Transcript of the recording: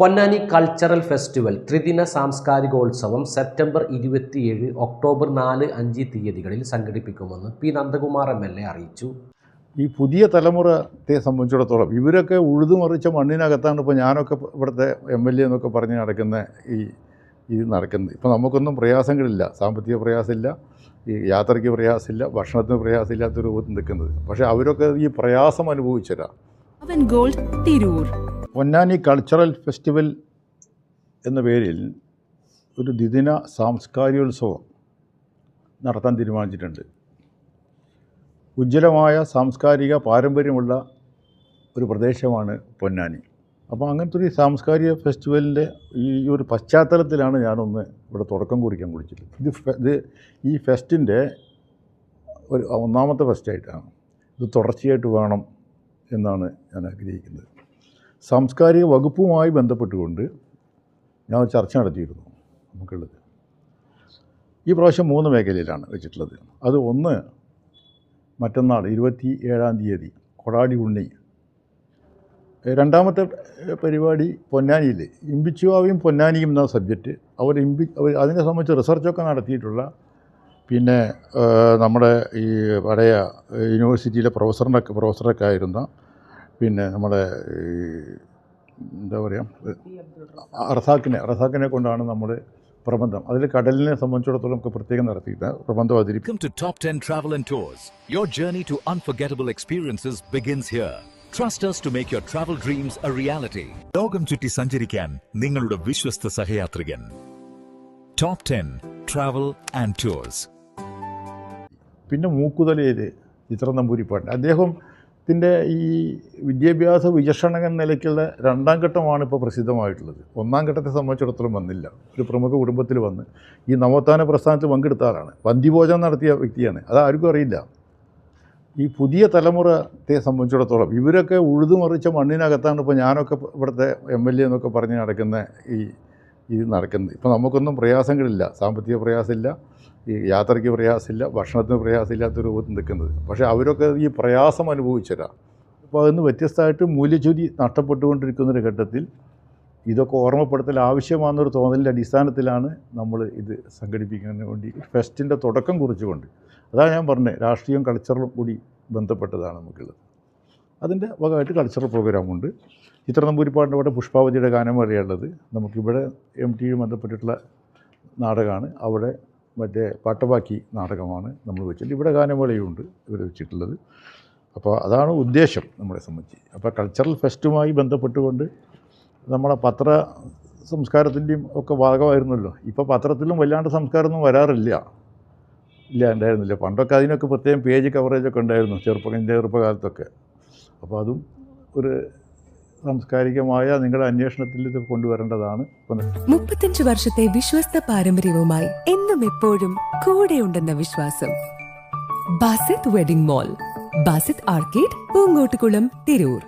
Ponnani cultural festival ത്രിദിന സാംസ്കാരികോത്സവം September ഇരുപത്തിയേഴ് October നാല് അഞ്ച് തീയതികളിൽ സംഘടിപ്പിക്കുമെന്ന് P Nandakumar M L A അറിയിച്ചു. ഈ പുതിയ തലമുറത്തെ സംബന്ധിച്ചിടത്തോളം ഇവരൊക്കെ ഉഴുതുമറിച്ച മണ്ണിനകത്താണ് ഇപ്പോൾ ഞാനൊക്കെ ഇവിടുത്തെ എം എൽ എ എന്നൊക്കെ പറഞ്ഞ് നടക്കുന്ന ഈ ഇത് നടക്കുന്നത്. ഇപ്പോൾ നമുക്കൊന്നും പ്രയാസങ്ങളില്ല. സാമ്പത്തിക പ്രയാസമില്ല. ഈ യാത്രയ്ക്ക് പ്രയാസമില്ല. ഭക്ഷണത്തിന് പ്രയാസമില്ലാത്ത രൂപത്തിൽ നിൽക്കുന്നത്. പക്ഷേ അവരൊക്കെ ഈ പ്രയാസം അനുഭവിച്ചരാ അവൻ gold Tirur Ponnani cultural festival എന്ന പേരിൽ ഒരു ദ്വിദിന സാംസ്കാരികോത്സവം നടത്താൻ തീരുമാനിച്ചിട്ടുണ്ട്. ഉജ്ജ്വലമായ സാംസ്കാരിക പാരമ്പര്യമുള്ള ഒരു പ്രദേശമാണ് പൊന്നാനി. അപ്പോൾ അങ്ങനത്തെ ഒരു സാംസ്കാരിക ഫെസ്റ്റിവലിന്റെ ഈ ഒരു പശ്ചാത്തലത്തിലാണ് ഞാനൊന്ന് ഇവിടെ തുടക്കം കുറിക്കാൻ കുടിച്ചത് ഇത് ഇത് ഈ ഫെസ്റ്റിന്റെ ഒരു ഒന്നാമത്തെ ഫെസ്റ്റായിട്ടാണ്. ഇത് തുടർച്ചയായിട്ട് വേണം എന്നാണ് ഞാൻ ആഗ്രഹിക്കുന്നത്. സാംസ്കാരിക വകുപ്പുമായി ബന്ധപ്പെട്ടുകൊണ്ട് ഞാൻ ചർച്ച നടത്തിയിരുന്നു നമുക്കുള്ളത്. ഈ പ്രാവശ്യം മൂന്ന് മേഖലയിലാണ് വെച്ചിട്ടുള്ളത്. അത് ഒന്ന് മറ്റന്നാൾ ഇരുപത്തി ഏഴാം തീയതി കൊടാടി ഉണ്ണി. രണ്ടാമത്തെ പരിപാടി പൊന്നാനിയിൽ ഇമ്പിച്ചുവാവിയും പൊന്നാനിയും എന്ന സബ്ജക്റ്റ്. അവർ ഇമ്പി അവർ അതിനെ സംബന്ധിച്ച് റിസർച്ചൊക്കെ നടത്തിയിട്ടുള്ള പിന്നെ നമ്മുടെ ഈ പഴയ യൂണിവേഴ്സിറ്റിയിലെ പ്രൊഫസറിന്റെ പ്രൊഫസറൊക്കെ ആയിരുന്ന പിന്നെ നമ്മുടെ എന്താ പറയുക റസാക്കിനെ റസാക്കിനെ കൊണ്ടാണ് നമ്മൾ പ്രബന്ധം അതിൽ കടലിനെ സംബന്ധിച്ചിടത്തോളം നമുക്ക് പ്രത്യേകം നടത്തിയിട്ട് പ്രബന്ധം അവതരിപ്പിക്കും Welcome to Top 10 Travel and Tours. Your journey to unforgettable experiences begins here. Trust us to make your travel dreams a reality. ലോകം ചുറ്റി സഞ്ചരിക്കാൻ നിങ്ങളുടെ വിശ്വസ്ത സഹയാത്രികൻ top ten travel and tours പിന്നെ മൂക്കുതലയിൽ ചിത്ര നമ്പൂരിപ്പാട്ട് അദ്ദേഹത്തിന്റെ ഈ വിദ്യാഭ്യാസ വിചക്ഷണ നിലയ്ക്കുള്ള രണ്ടാം ഘട്ടമാണ് ഇപ്പോൾ പ്രസിദ്ധമായിട്ടുള്ളത്. ഒന്നാം ഘട്ടത്തെ സംബന്ധിച്ചിടത്തോളം വന്നില്ല. ഒരു പ്രമുഖ കുടുംബത്തിൽ വന്ന് ഈ നവോത്ഥാന പ്രസ്ഥാനത്തിൽ പങ്കെടുത്ത ആളാണ്. വന്ധ്യഭോജനം നടത്തിയ വ്യക്തിയാണ്. അത് ആർക്കും അറിയില്ല. ഈ പുതിയ തലമുറത്തെ സംബന്ധിച്ചിടത്തോളം ഇവരൊക്കെ ഉഴുതുമറിച്ച മണ്ണിനകത്താണ് ഇപ്പോൾ ഞാനൊക്കെ ഇവിടുത്തെ എം എൽ എ എന്നൊക്കെ പറഞ്ഞ് നടക്കുന്ന ഈ ഇത് നടക്കുന്നത്. ഇപ്പോൾ നമുക്കൊന്നും പ്രയാസങ്ങളില്ല. സാമ്പത്തിക പ്രയാസമില്ല. ഈ യാത്രയ്ക്ക് പ്രയാസമില്ല. ഭക്ഷണത്തിന് പ്രയാസമില്ലാത്ത രൂപത്തിൽ നിൽക്കുന്നത്. പക്ഷേ അവരൊക്കെ ഈ പ്രയാസം അനുഭവിച്ചരാ അപ്പോൾ അതിന് വ്യത്യസ്തമായിട്ട് മൂല്യച്യുതി നഷ്ടപ്പെട്ടുകൊണ്ടിരിക്കുന്നൊരു ഘട്ടത്തിൽ ഇതൊക്കെ ഓർമ്മപ്പെടുത്തൽ ആവശ്യമാണെന്നൊരു തോന്നലിന്റെ അടിസ്ഥാനത്തിലാണ് നമ്മൾ ഇത് സംഘടിപ്പിക്കുന്നതിന് വേണ്ടി ഫെസ്റ്റിന്റെ തുടക്കം കുറിച്ചുകൊണ്ട്. അതാണ് ഞാൻ പറഞ്ഞത്. രാഷ്ട്രീയവും കൾച്ചറും കൂടി ബന്ധപ്പെട്ടതാണ് നമുക്കുള്ളത്. അതിന്റെ ഭാഗമായിട്ട് കൾച്ചറൽ പ്രോഗ്രാമുണ്ട് ചിത്രനമ്പൂരിപ്പാടിന്റെ അവിടെ പുഷ്പാവതിയുടെ ഗാനം വരെയുള്ളത് നമുക്കിവിടെ എം ടി ബന്ധപ്പെട്ടിട്ടുള്ള നാടകമാണ്. അവിടെ മറ്റേ പാട്ടബാക്കി നാടകമാണ് നമ്മൾ വെച്ചിട്ട് ഇവിടെ ഗാനമേളയുണ്ട് ഇവർ വെച്ചിട്ടുള്ളത്. അപ്പോൾ അതാണ് ഉദ്ദേശം നമ്മളെ സംബന്ധിച്ച്. അപ്പോൾ കൾച്ചറൽ ഫെസ്റ്റുമായി ബന്ധപ്പെട്ടുകൊണ്ട് നമ്മളെ പത്ര സംസ്കാരത്തിന്റെയും ഒക്കെ ഭാഗമായിരുന്നല്ലോ. ഇപ്പോൾ പത്രത്തിലും വല്ലാണ്ട് സംസ്കാരമൊന്നും വരാറില്ല. ഇല്ല ഉണ്ടായിരുന്നില്ല. പണ്ടൊക്കെ അതിനൊക്കെ പ്രത്യേകം പേജ് കവറേജൊക്കെ ഉണ്ടായിരുന്നു. ചെറുപ്പം ചെറുപ്പകാലത്തൊക്കെ. അപ്പോൾ അതും ഒരു സാംസ്കാരികമായ നിങ്ങളുടെ അന്വേഷണത്തിൽ ഇത് കൊണ്ടുവരേണ്ടതാണ്. മുപ്പത്തഞ്ച് വർഷത്തെ വിശ്വസ്ത പാരമ്പര്യവുമായി എന്നും എപ്പോഴും കൂടെയുണ്ടെന്ന വിശ്വാസം. Basith wedding mall Basith arcade Poonkottukulam Tirur.